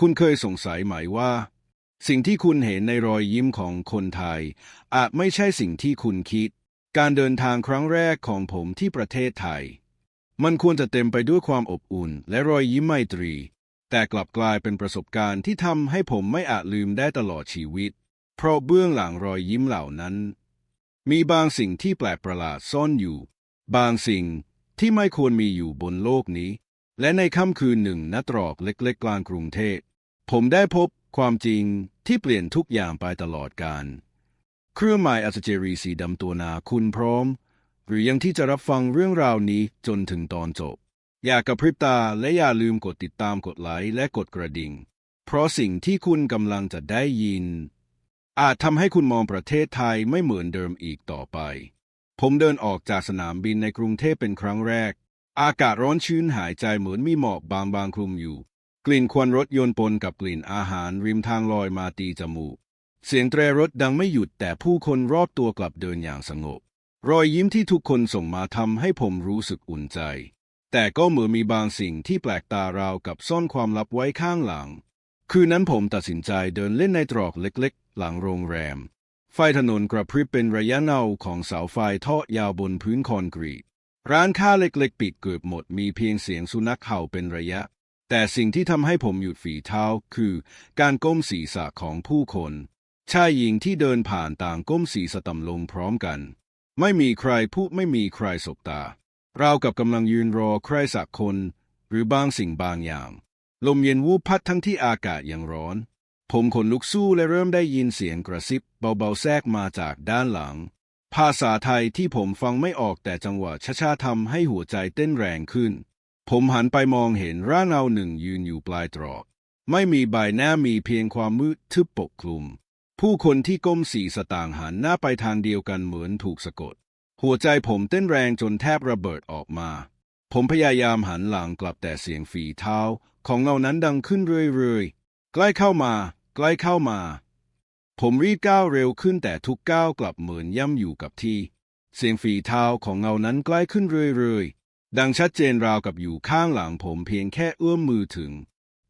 คุณเคยสงสัยไหมว่า สิ่งที่คุณเห็นในรอยยิ้มของคนไทย อาจไม่ใช่สิ่งที่คุณคิด การเดินทางครั้งแรกของผมที่ประเทศไทย มันควรจะเต็มไปด้วยความอบอุ่น และรอยยิ้มไมตรี แต่กลับกลายเป็นประสบการณ์ที่ทำให้ผมไม่อาจลืมได้ตลอดชีวิต เพราะเบื้องหลังรอยยิ้มเหล่านั้น มีบางสิ่งที่แปลกประหลาดซ่อนอยู่ บางสิ่งที่ไม่ควรมีอยู่บนโลกนี้ และในค่ำคืนหนึ่งณตรอกเล็กๆกลางกรุงเทพ ผมได้พบความจริงที่เปลี่ยนทุกอย่างไปตลอดกาลเครื่องหมายอัศเจรีสีดำตัวนาคุณพร้อม หรือยังที่จะรับฟังเรื่องราวนี้จนถึงตอนจบ อย่ากระพริบตาและอย่าลืมกดติดตามกดไลค์และกดกระดิ่ง เพราะสิ่งที่คุณกำลังจะได้ยิน อาจทำให้คุณมองประเทศไทยไม่เหมือนเดิมอีกต่อไป ผมเดินออกจากสนามบินในกรุงเทพเป็นครั้งแรก อากาศร้อนชื้นหายใจเหมือนมีหมอกบางๆคลุมอยู่ กลิ่นควันรถยนต์ปนกับกลิ่นอาหารริมทางลอยมาตีจมูก เสียงแตรรถดังไม่หยุดแต่ผู้คนรอบตัวกลับเดินอย่างสงบ รอยยิ้มที่ทุกคนส่งมาทำให้ผมรู้สึกอุ่นใจ แต่ก็เหมือนมีบางสิ่งที่แปลกตาราวกับซ่อนความลับไว้ข้างหลัง คืนนั้นผมตัดสินใจเดินเล่นในตรอกเล็กๆ หลังโรงแรม ไฟถนนกระพริบเป็นระยะเงาของเสาไฟทอดยาวบนพื้นคอนกรีต ร้านค้าเล็กๆ ปิดเกือบหมดมีเพียงเสียงสุนัขเห่าเป็นระยะ แต่สิ่งที่ทำให้ผมหยุดฝีเท้าคือการก้มศีรษะของผู้คนชายหญิงที่เดินผ่านต่างก้มศีรษะต่ำลงพร้อมกัน ไม่มีใครพูดไม่มีใครสบตาราวกับกำลังยืนรอใครสักคน หรือบางสิ่งบางอย่าง ลมเย็นวูบพัดทั้งที่อากาศยังร้อน ผมขนลุกสู้และเริ่มได้ยินเสียงกระซิบเบาๆแทรกมาจากด้านหลัง ภาษาไทยที่ผมฟังไม่ออกแต่จังหวะช้าๆทำให้หัวใจเต้นแรงขึ้น ผมหันไปมองเห็นร่างเงาหนึ่งยืนอยู่ปลายตรอก ไม่มีใบหน้ามีเพียงความมืดทึบปกคลุม ผู้คนที่ก้มสีสต่างหันหน้าไปทางเดียวกันเหมือนถูกสะกด หัวใจผมเต้นแรงจนแทบระเบิดออกมา ผมพยายามหันหลังกลับแต่เสียงฝีเท้า ของเงานั้นดังขึ้นเรื่อยๆ ใกล้เข้ามา ใกล้เข้ามา ผมรีบก้าวเร็วขึ้นแต่ทุกก้าวกลับเหมือนย่ำอยู่กับที่ เสียงฝีเท้าของเงานั้นใกล้ขึ้นเรื่อยๆ ดังชัดเจนราวกับอยู่ข้างหลังผมเพียงแค่เอื้อมมือถึง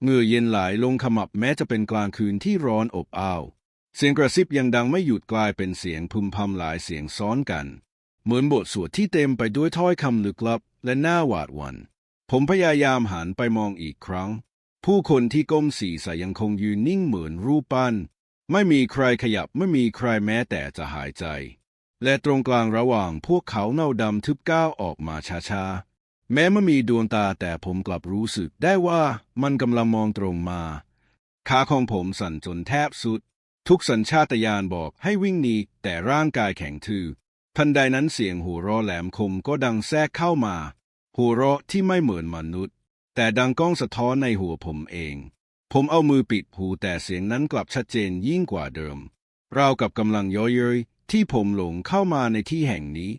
เหงื่อเย็นไหลลงขมับแม้จะเป็นกลางคืนที่ร้อนอบอ้าว เสียงกระซิบยังดังไม่หยุดกลายเป็นเสียงพึมพำหลายเสียงซ้อนกัน เหมือนบทสวดที่เต็มไปด้วยถ้อยคำลึกลับและหน่าหวาดหวัน่นผมพยายามหันไปมองอีกครั้ง ผู้คนที่ก้มศีรษะยังคงยืนนิ่งเหมือนรูปปั้น ไม่มีใครขยับไม่มีใครแม้แต่จะหายใจ และตรงกลางระหว่างพวกเขาเน่าดำทึบก้าวออกมาช้าๆ แม้ไม่มีดวงตาแต่ผมกลับรู้สึกได้ว่ามันกำลังมองตรงมา ขาของผมสั่นจนแทบสุด ทุกสัญชาตญาณบอกให้วิ่งหนีแต่ร่างกายแข็งทื่อทันใดนั้นเสียงหัวเราะแหลมคมก็ดังแทรกเข้ามาหัวเราะที่ไม่เหมือนมนุษย์ แต่ดังก้องสะท้อนในหัวผมเอง ผมเอามือปิดหูแต่เสียงนั้นกลับชัดเจนยิ่งกว่าเดิมราวกับกำลังย่อเย้ยที่ผมหลงเข้ามาในที่แห่งนี้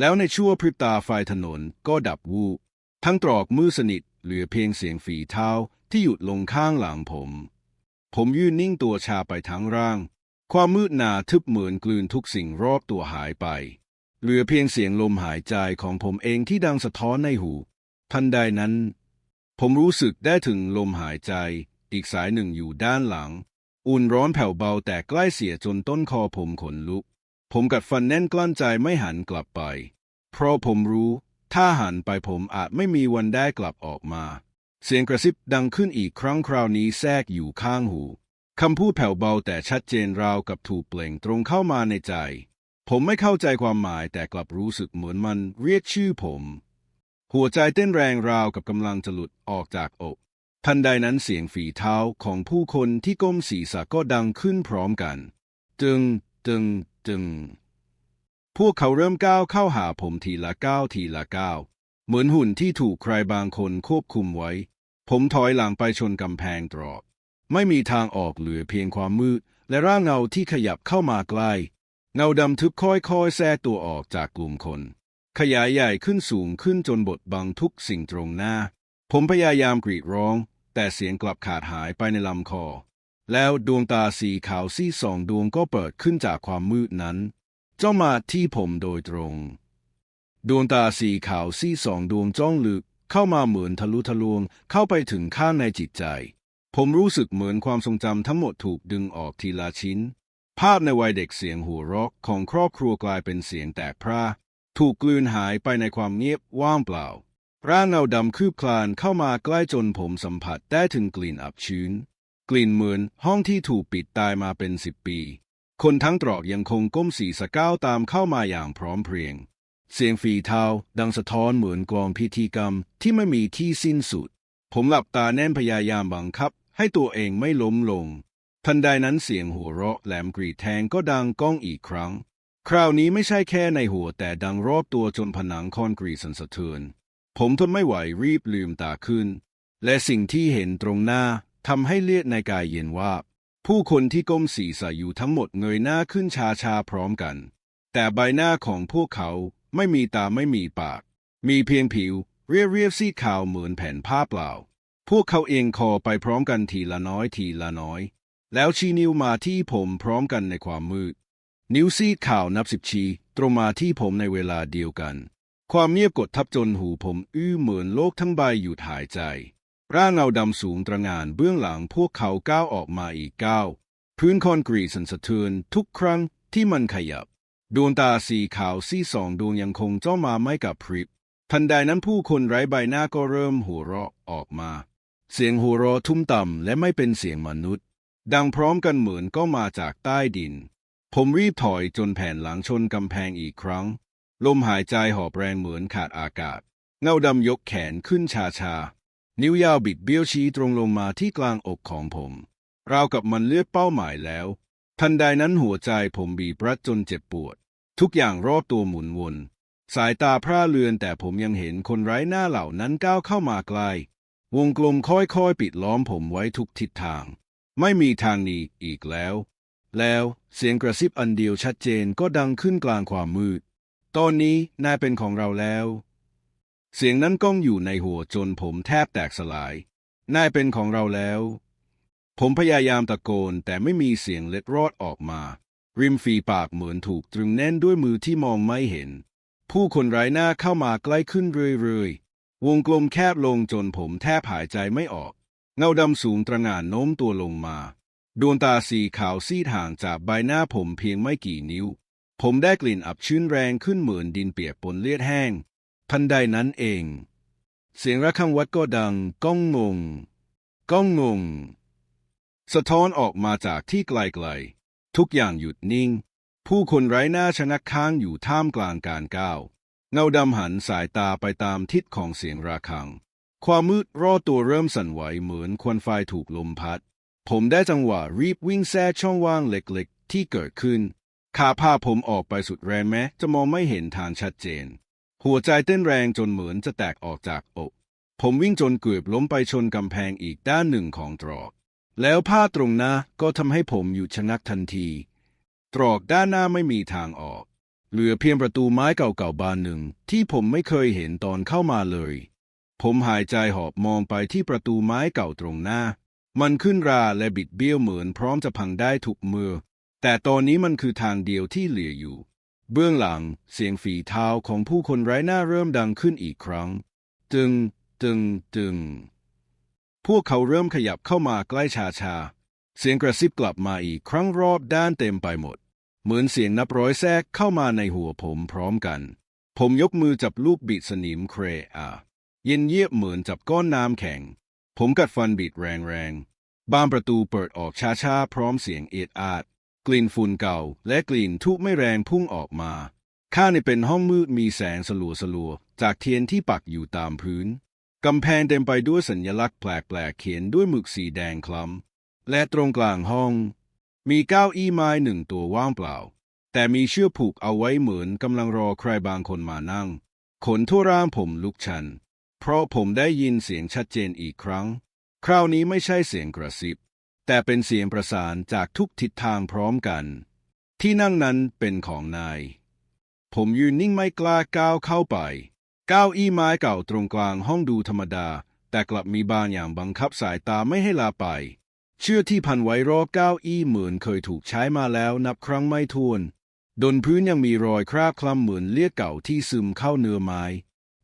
แล้วในชั่วพริบตาไฟถนนก็ดับวูบทั้งตรอกมือสนิทเหลือเพียงเสียงฝีเท้าที่หยุดลงข้างหลังผม ผมยืนนิ่งตัวชาไปทั้งร่าง ความมืดหนาทึบเหมือนกลืนทุกสิ่งรอบตัวหายไป เหลือเพียงเสียงลมหายใจของผมเองที่ดังสะท้อนในหู ทันใดนั้น ผมรู้สึกได้ถึงลมหายใจ อีกสายหนึ่งอยู่ด้านหลัง อุ่นร้อนแผ่วเบาแต่ใกล้เสียจนต้นคอผมขนลุก ผมกัดฟันแน่นกลั้นใจไม่หันกลับไป เพราะผมรู้ ถ้าหันไปผมอาจไม่มีวันได้กลับออกมา เสียงกระซิบดังขึ้นอีกครั้งคราวนี้แทรกอยู่ข้างหูคำพูดแผ่วเบาแต่ชัดเจนราวกับถูกเปล่งตรงเข้ามาในใจ ผมไม่เข้าใจความหมายแต่กลับรู้สึกเหมือนมันเรียกชื่อผม หัวใจเต้นแรงราวกับกำลังจะหลุดออกจากอก ทันใดนั้นเสียงฝีเท้าของผู้คนที่ก้มศีรษะก็ดังขึ้นพร้อมกัน จึง จึง จึง พวกเขาเริ่มก้าวเข้าหาผมทีละก้าวทีละก้าวเหมือนหุ่นที่ถูกใครบางคนควบคุมไว้ ผมถอยหลังไปชนกำแพงตรอกไม่มีทางออกเหลือเพียงความมืด และร่างเงาที่ขยับเข้ามาใกล้ เงาดำทึบค่อยๆแทรกตัวออกจากกลุ่มคน ขยายใหญ่ขึ้นสูงขึ้นจนบดบังทุกสิ่งตรงหน้า ผมพยายามกรีดร้อง แต่เสียงกลับขาดหายไปในลำคอ แล้วดวงตาสีขาวซีสองดวงก็เปิดขึ้นจากความมืดนั้น จ้องมาที่ผมโดยตรง ดวงตาสีขาวซีสองดวงจ้องลึกเข้ามาเหมือนทะลุทะลวงเข้าไปถึงข้างในจิตใจ ผมรู้สึกเหมือนความทรงจำทั้งหมดถูกดึงออกทีละชิ้น ภาพในวัยเด็กเสียงหัวเราะของครอบครัวกลายเป็นเสียงแตกพร่าถูกกลืนหายไปในความเงียบว่างเปล่า ร่างเงาดำคืบคลานเข้ามาใกล้จนผมสัมผัสได้ถึงกลิ่นอับชื้น กลิ่นเหมือนห้องที่ถูกปิดตายมาเป็นสิบปี คนทั้งตรอกยังคงก้มสีสะก้าวตามเข้ามาอย่างพร้อมเพรียง เสียงฝีเท้าดังสะท้อนเหมือนกองพิธีกรรมที่ไม่มีที่สิ้นสุด ผมหลับตาแน่นพยายามบังคับ ให้ตัวเองไม่ล้มลง ทันใดนั้นเสียงหัวเราะแหลมกรีดแทงก็ดังก้องอีกครั้ง คราวนี้ไม่ใช่แค่ในหัวแต่ดังรอบตัวจนผนังคอนกรีตสั่นสะเทือนผมทนไม่ไหวรีบลืมตาขึ้น และสิ่งที่เห็นตรงหน้า ทำให้เลือดในกายเย็นวาบ ผู้คนที่ก้มศีรษะอยู่ทั้งหมดเงยหน้าขึ้นชาชาพร้อมกัน แต่ใบหน้าของพวกเขาไม่มีตาไม่มีปาก มีเพียงผิว เรียบเรียบๆซีดขาวเหมือนแผ่นผ้าเปล่า พวกเขาเองคอไปพร้อมกันทีละน้อยทีละน้อย แล้วชี้นิ้วมาที่ผมพร้อมกันในความมืด นิ้วซีดขาวนับสิบชี้ตรงมาที่ผมในเวลาเดียวกัน ความเงียบกดทับจนหูผมอื้อเหมือนโลกทั้งใบหยุดหายใจ ร่างเงาดำสูงตระงานเบื้องหลังพวกเขาก้าวออกมาอีกก้าวพื้นคอนกรีตสั่นสะเทือนทุกครั้งที่มันขยับ ดวงตาสีขาวซีสองดวงยังคงจ้องมาไม่กับพริบ ทันใดนั้นผู้คนไร้ใบหน้าก็เริ่มหัวเราะออกมา เสียงหัวเราะทุ่มต่ำและไม่เป็นเสียงมนุษย์ ดังพร้อมกันเหมือนก็มาจากใต้ดิน ผมรีบถอยจนแผ่นหลังชนกำแพงอีกครั้ง ลมหายใจหอบแรงเหมือนขาดอากาศ เงาดำยกแขนขึ้นชาชา นิ้วยาวบิดเบี้ยวชี้ตรงลงมาที่กลางอกของผม ราวกับมันเลือกเป้าหมายแล้ว ทันใดนั้นหัวใจผมบีบรัดจนเจ็บปวด ทุกอย่างรอบตัวหมุนวน สายตาพร่าเลือนแต่ผมยังเห็นคนไร้หน้าเหล่านั้นก้าวเข้ามาใกล้วงกลมค่อยๆ ปิดล้อมผมไว้ทุกทิศทาง ไม่มีทางหนีอีกแล้ว แล้วเสียงกระซิบอันเดียวชัดเจนก็ดังขึ้นกลางความมืด ตอนนี้นายเป็นของเราแล้ว เสียงนั้นก้องอยู่ในหัวจนผมแทบแตกสลาย นายเป็นของเราแล้ว ผมพยายามตะโกนแต่ไม่มีเสียงเล็ดรอดออกมา ริมฝีปากเหมือนถูกตรึงแน่นด้วยมือที่มองไม่เห็น ผู้คนไร้หน้าเข้ามาใกล้ขึ้นเรื่อยๆ วงกลมแคบลงจนผมแทบหายใจไม่ออก เงาดำสูงตระหง่านโน้มตัวลงมา ดวงตาสีขาวซีดห่างจากใบหน้าผมเพียงไม่กี่นิ้ว ผมได้กลิ่นอับชื้นแรงขึ้นเหมือนดินเปียกปนเลือดแห้ง ทันใดนั้นเอง เสียงระฆังวัดก็ดังก้องงง ก้องงง สะท้อนออกมาจากที่ไกลๆ ทุกอย่างหยุดนิ่ง ผู้คนไร้หน้าชนะค้างอยู่ท่ามกลางการก้าวเงาดำหันสายตาไปตามทิศของเสียงระฆัง ความมืดรอตัวเริ่มสั่นไหวเหมือนควันไฟถูกลมพัด ผมได้จังหวะรีบวิ่งแทรกช่องว่างเล็กๆ ที่เกิดขึ้นขาพาผมออกไปสุดแรงแม้จะมองไม่เห็นทางชัดเจน หัวใจเต้นแรงจนเหมือนจะแตกออกจากอก ผมวิ่งจนเกือบล้มไปชนกำแพงอีกด้านหนึ่งของตรอก แล้วผ้าตรงหน้าก็ทำให้ผมหยุดชะงักทันที ตรอกด้านหน้าไม่มีทางออก เหลือเพียงประตูไม้เก่าๆบานหนึ่งที่ผมไม่เคยเห็นตอนเข้ามาเลย ผมหายใจหอบมองไปที่ประตูไม้เก่าตรงหน้า มันขึ้นราและบิดเบี้ยวเหมือนพร้อมจะพังได้ทุกมือ แต่ตอนนี้มันคือทางเดียวที่เหลืออยู่ เบื้องหลังเสียงฝีเท้าของผู้คนไร้หน้าเริ่มดังขึ้นอีกครั้ง ตึง ตึง ตึง พวกเขาเริ่มขยับเข้ามาใกล้ชาชา เสียงกระซิบกลับมาอีกครั้งรอบด้านเต็มไปหมด เหมือนเสียงนับร้อยแทรกเข้ามาในหัวผมพร้อมกัน ผมยกมือจับลูกบิดสนิมเครอาเย็นเยียบเหมือนจับก้อนน้ำแข็ง ผมกัดฟันบิดแรงๆบานประตูเปิดออกช้าๆพร้อมเสียงเอียดอาด กลิ่นฝุ่นเก่า และกลิ่นทุกไม่แรงพุ่งออกมา ข้างในเป็นห้องมืดมีแสงสลัวสลัวๆจากเทียนที่ปักอยู่ตามพื้น กำแพงเต็มไปด้วยสัญลักษณ์แปลกๆเขียนด้วยหมึกสีแดงคล้ำ และตรงกลางห้อง มีเก้าอี้ไม้หนึ่งตัวว่างเปล่า แต่มีเชือกผูกเอาไว้เหมือนกำลังรอใครบางคนมานั่ง ขนทั่วร่างผมลุกชัน เพราะผมได้ยินเสียงชัดเจนอีกครั้ง คราวนี้ไม่ใช่เสียงกระซิบ แต่เป็นเสียงประสานจากทุกทิศทางพร้อมกัน ที่นั่งนั้นเป็นของนาย ผมยืนนิ่งไม่กล้าก้าวเข้าไป ก้าวอี้ไม้เก่าตรงกลางห้องดูธรรมดา แต่กลับมีบางอย่างบังคับสายตาไม่ให้ลาไป เชือกที่พันไว้รอบก้าวอี้เหมือนเคยถูกใช้มาแล้วนับครั้งไม่ถ้วนดนพื้นยังมีรอยคราบคล้ำเหมือนเลือดเก่าที่ซึมเข้าเนื้อไม้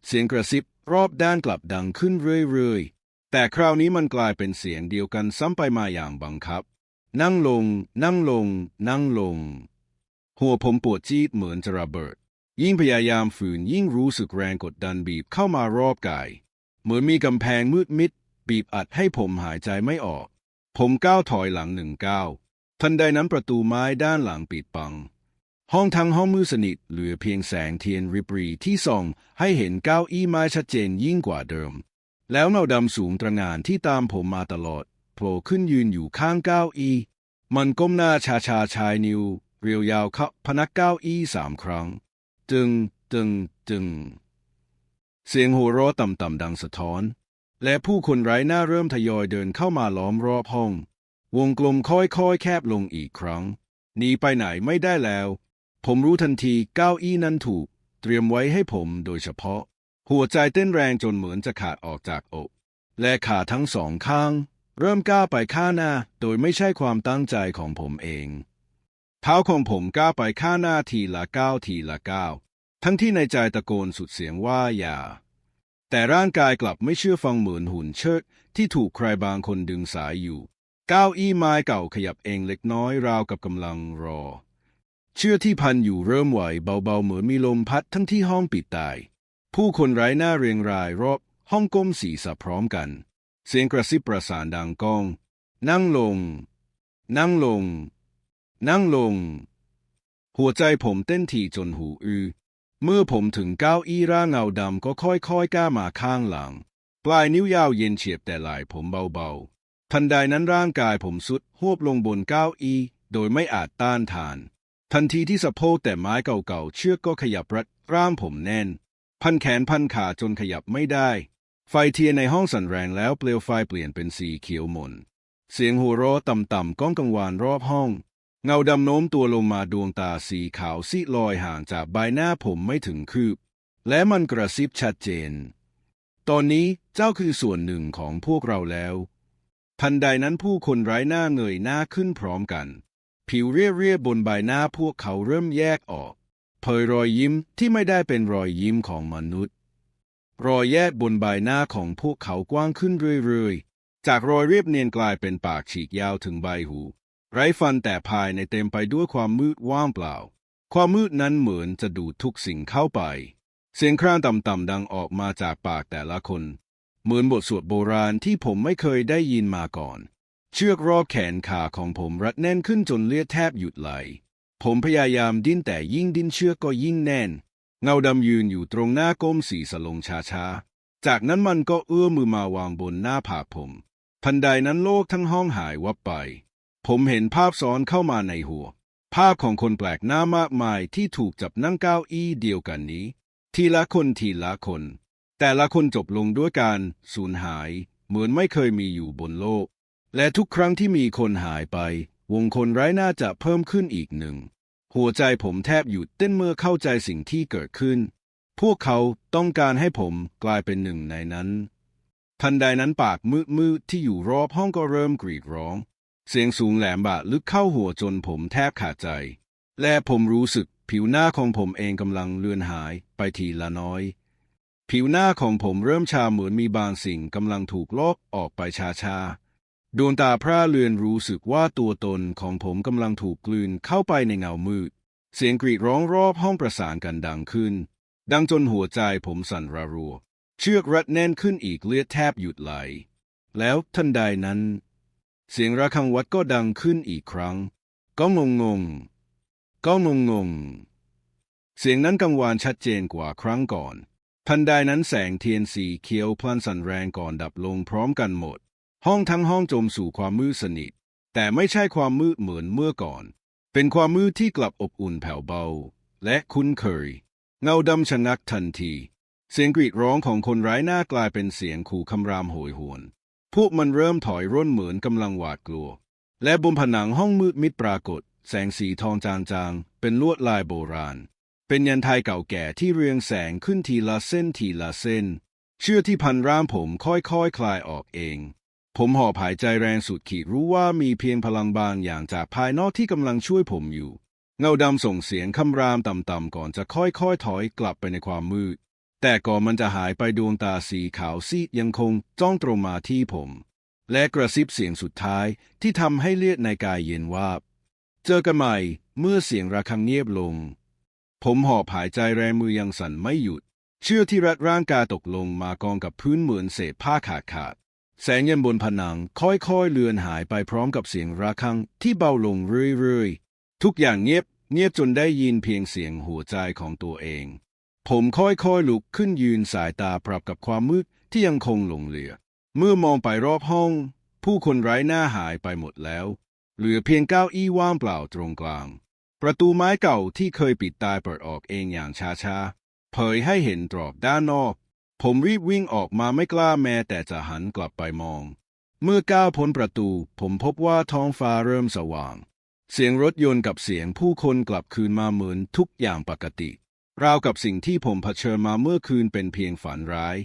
เสียงกระซิบรอบด้านกลับดังขึ้นเรื่อย แต่คราวนี้มันกลายเป็นเสียงเดียวกันซ้ำไปมาอย่างบังคับ นั่งลง นั่งลง นั่งลง หัวผมปวดจี๊ดเหมือนจะระเบิด ยิ่งพยายามฝืนยิ่งรู้สึกแรงกดดันบีบเข้ามารอบกาย เหมือนมีกำแพงมืดมิด บีบอัดให้ผมหายใจไม่ออก ผมก้าวถอยหลังหนึ่งก้าว ทันใดนั้นประตูไม้ด้านหลังปิดปัง ห้องทั้งห้องมืดสนิทเหลือเพียงแสงเทียนริบรีที่ส่องให้เห็นเก้าอี้ไม้ชัดเจนยิ่งกว่าเดิม แล้วเงาดำสูงตระหง่านที่ตามผมมาตลอดโผล่ขึ้นยืนอยู่ข้างเก้าอี้ มันก้มหน้าชาชาชายนิว เรียวยาวเข้าพนักเก้าอี้สามครั้ง จึงจึงจึง เสียงหัวเราะต่ำๆดังสะท้อน และผู้คนไร้หน้าเริ่มทยอยเดินเข้ามาล้อมรอบห้อง วงกลมค่อยๆ แคบลงอีกครั้งหนีไปไหนไม่ได้แล้ว ผมรู้ทันทีเก้าอี้นั้นถูก เตรียมไว้ให้ผมโดยเฉพาะ หัวใจเต้นแรงจนเหมือนจะขาดออกจากอก และขาทั้งสองข้าง เริ่มก้าวไปข้างหน้า โดยไม่ใช่ความตั้งใจของผมเอง เท้าของผมก้าวไปข้างหน้าทีละก้าวทีละก้าวทั้งที่ในใจตะโกนสุดเสียงว่าอย่า แต่ร่างกายกลับไม่เชื่อฟังเหมือนหุ่นเชิดที่ถูกใครบางคนดึงสายอยู่ ก้าวอี้ไม้เก่าขยับเองเล็กน้อยราวกับกำลังรอ เชือกที่พันอยู่เริ่มไหวเบาๆเหมือนมีลมพัดทั้งที่ห้องปิดตาย ผู้คนไร้หน้าเรียงรายรอบห้องก้มศีรษะพร้อมกัน เสียงกระซิบประสานดังก้อง นั่งลง นั่งลง นั่งลง หัวใจผมเต้นถี่จนหูอื้อเมื่อผมถึงเก้าอี้ร่างเงาดำก็ค่อยๆก้ามาข้างหลัง ปลายนิ้วยาวเย็นเฉียบแต่ไหล่ผมเบาๆ ทันใดนั้นร่างกายผมสุดหวบลงบนเก้าอี้โดยไม่อาจต้านทาน ทันทีที่สะโพกแต่ไม้เก่าๆ เชือกก็ขยับรัดร่างผมแน่น พันแขนพันขาจนขยับไม่ได้ ไฟเทียนในห้องสั่นแรงแล้วเปลวไฟเปลี่ยนเป็นสีเขียวหม่นเสียงหัวเราะต่ำๆก้องกังวานรอบห้อง เงาดำโน้มตัวลงมาดวงตาสีขาวซีลอยห่างจากใบหน้าผมไม่ถึงคืบ และมันกระซิบชัดเจน ตอนนี้เจ้าคือส่วนหนึ่งของพวกเราแล้ว ทันใดนั้นผู้คนไร้หน้าเงยหน้าขึ้นพร้อมกัน ผิวเรียบๆบนใบหน้าพวกเขาเริ่มแยกออก เผยรอยยิ้มที่ไม่ได้เป็นรอยยิ้มของมนุษย์ รอยแยกบนใบหน้าของพวกเขากว้างขึ้นเรื่อยๆ จากรอยเรียบเนียนกลายเป็นปากฉีกยาวถึงใบหู ไร้ฟันแต่ภายในเต็มไปด้วยความมืดว่างเปล่า ความมืดนั้นเหมือนจะดูดทุกสิ่งเข้าไป เสียงครางต่ำๆดังออกมาจากปากแต่ละคน เหมือนบทสวดโบราณที่ผมไม่เคยได้ยินมาก่อน เชือกรอบแขนขาของผมรัดแน่นขึ้นจนเลือดแทบหยุดไหล ผมพยายามดิ้นแต่ยิ่งดิ้นเชือกก็ยิ่งแน่น เงาดำยืนอยู่ตรงหน้าก้มศีรษะลงช้าๆ จากนั้นมันก็เอื้อมมือมาวางบนหน้าผากผม ทันใดนั้นโลกทั้งห้องหายวับไป ผมเห็นภาพซ้อนเข้ามาในหัว ภาพของคนแปลกหน้ามากมายที่ถูกจับนั่งเก้าอี้เดียวกันนี้ ทีละคนทีละคน แต่ละคนจบลงด้วยการสูญหาย เหมือนไม่เคยมีอยู่บนโลก และทุกครั้งที่มีคนหายไป วงคนไร้หน้าจะเพิ่มขึ้นอีกหนึ่ง หัวใจผมแทบหยุดเต้นเมื่อเข้าใจสิ่งที่เกิดขึ้น พวกเขาต้องการให้ผมกลายเป็นหนึ่งในนั้น ทันใดนั้นปากมืดๆที่อยู่รอบห้องก็เริ่มกรีดร้อง เสียงสูงแหลมบาดลึกเข้าหัวจนผมแทบขาดใจ และผมรู้สึกผิวหน้าของผมเองกำลังเลือนหายไปทีละน้อย ผิวหน้าของผมเริ่มชาเหมือนมีบางสิ่งกำลังถูกลอกออกไปช้าๆ ดวงตาพร่าเลือนรู้สึกว่าตัวตนของผมกำลังถูกกลืนเข้าไปในเงามืด เสียงกรีดร้องรอบห้องประสานกันดังขึ้น ดังจนหัวใจผมสั่นระรัว เชือกรัดแน่นขึ้นอีกเลือดแทบหยุดไหล แล้วทันใดนั้น เสียงระฆังวัดก็ดังขึ้นอีกครั้ง ก็งงงๆก็งงงๆเสียงนั้นกังวานชัดเจนกว่าครั้งก่อนทันใดนั้นแสงเทียนสีเขียวพลันสั่นแรงก่อนดับลงพร้อมกันหมด ห้องทั้งห้องจมสู่ความมืดสนิท แต่ไม่ใช่ความมืดเหมือนเมื่อก่อน เป็นความมืดที่กลับอบอุ่นแผ่วเบา และคุ้นเคย เงาดำชะงักทันที เสียงกรีดร้องของคนร้หน้ากลายเป็นเสียงขู่คำรามโหยหวน พวกมันเริ่มถอยร่นเหมือนกำลังหวาดกลัว และบนผนังห้องมืดมิดปรากฏ แสงสีทองจางๆ เป็นลวดลายโบราณ เป็นยันไทยเก่าแก่ที่เรียงแสงขึ้นทีละเส้นทีละเส้น เชือกที่พันร่างผมค่อยๆคคลายออกเอง ผมหอบหายใจแรงสุดขีดรู้ว่ามีเพียงพลังบางอย่างจากภายนอกที่กำลังช่วยผมอยู่ เงาดำส่งเสียงคำรามต่ำๆก่อนจะค่อยๆถอยกลับไปในความมืด แต่ก่อนมันจะหายไปดวงตาสีขาวซีดยังคงจ้องตรงมาที่ผม และกระซิบเสียงสุดท้ายที่ทำให้เลือดในกายเย็นวาบ เจอกันใหม่เมื่อเสียงระฆังเงียบลง ผมหอบหายใจแรงมือยังสั่นไม่หยุด เชือกที่รัดร่างกายตกลงมากองกับพื้นเหมือนเศษผ้าขาดขาด แสงเยันบนผนังค่อยๆเลือนหายไปพร้อมกับเสียงระฆังที่เบาลงเรื่อยๆ ทุกอย่างเงียบเงียบจนได้ยินเพียงเสียงหัวใจของตัวเอง ผมค่อยๆลุกขึ้นยืนสายตาปรับกับความมืดที่ยังคงหลงเหลือ เมื่อมองไปรอบห้อง ผู้คนไร้หน้าหายไปหมดแล้ว เหลือเพียงเก้าอี้ว่างเปล่าตรงกลาง ประตูไม้เก่าที่เคยปิดตายเปิดออกเองอย่างช้าๆ เผยให้เห็นตรอกด้านนอก ผมรีบวิ่งออกมาไม่กล้าแม้แต่จะหันกลับไปมอง เมื่อก้าวพ้นประตู ผมพบว่าท้องฟ้าเริ่มสว่าง เสียงรถยนต์กับเสียงผู้คนกลับคืนมาเหมือนทุกอย่างปกติ ราวกับสิ่งที่ผมเผชิญมาเมื่อคืนเป็นเพียงฝันร้าย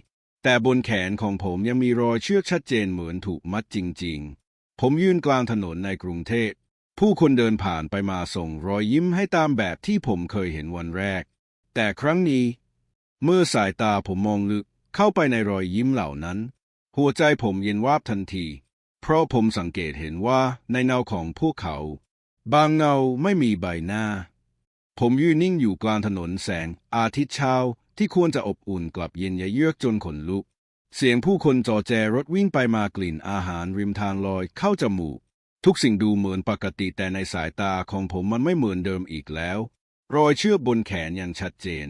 แต่บนแขนของผมยังมีรอยเชือกชัดเจนเหมือนถูกมัดจริง ๆ ผมยืนกลางถนนในกรุงเทพผู้คนเดินผ่านไปมาส่งรอยยิ้มให้ตามแบบที่ผมเคยเห็นวันแรก แต่ครั้งนี้ เมื่อสายตาผมมองลึกเข้าไปในรอยยิ้มเหล่านั้น หัวใจผมเย็นวาบทันที เพราะผมสังเกตเห็นว่าในเงาของพวกเขา บางเงาไม่มีใบหน้า ผมยืนนิ่งอยู่กลางถนนแสง อาทิตย์เช้าที่ควรจะอบอุ่นกลับเย็นยะเยือกจนขนลุก เสียงผู้คนจอแจรถวิ่งไปมากลิ่นอาหารริมทางลอยเข้าจมูก ทุกสิ่งดูเหมือนปกติแต่ในสายตาของผมมันไม่เหมือนเดิมอีกแล้ว รอยเชือกบนแขนยังชัดเจน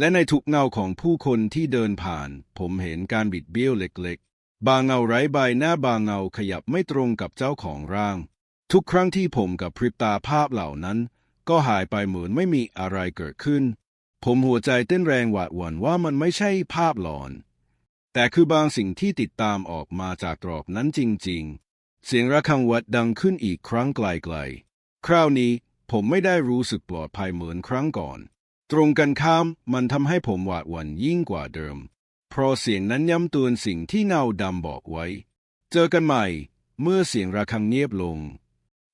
และในทุกเงาของผู้คนที่เดินผ่าน ผมเห็นการบิดเบี้ยวเล็กๆ บางเงาไร้ใบหน้าบางเงาขยับไม่ตรงกับเจ้าของร่าง ทุกครั้งที่ผมกับพริบตาภาพเหล่านั้น ก็หายไปเหมือนไม่มีอะไรเกิดขึ้น ผมหัวใจเต้นแรงหวาดหวั่นว่ามันไม่ใช่ภาพหลอน แต่คือบางสิ่งที่ติดตามออกมาจากตรอกนั้นจริง ๆ เสียงระฆังวัดดังขึ้นอีกครั้งไกลๆ คราวนี้ผมไม่ได้รู้สึกปลอดภัยเหมือนครั้งก่อน ตรงกันข้ามมันทำให้ผมหวาดหวั่นยิ่งกว่าเดิม เพราะเสียงนั้นย้ำเตือนสิ่งที่เงาดำบอกไว้ เจอกันใหม่ เมื่อเสียงระฆังเงียบลง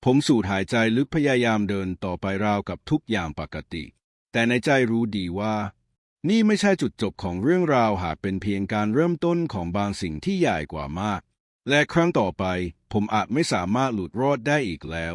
ผมสูดหายใจลึกพยายามเดินต่อไปราวกับทุกอย่างปกติ แต่ในใจรู้ดีว่า นี่ไม่ใช่จุดจบของเรื่องราวหากเป็นเพียงการเริ่มต้นของบางสิ่งที่ใหญ่กว่ามาก และครั้งต่อไปผมอาจไม่สามารถหลุดรอดได้อีกแล้ว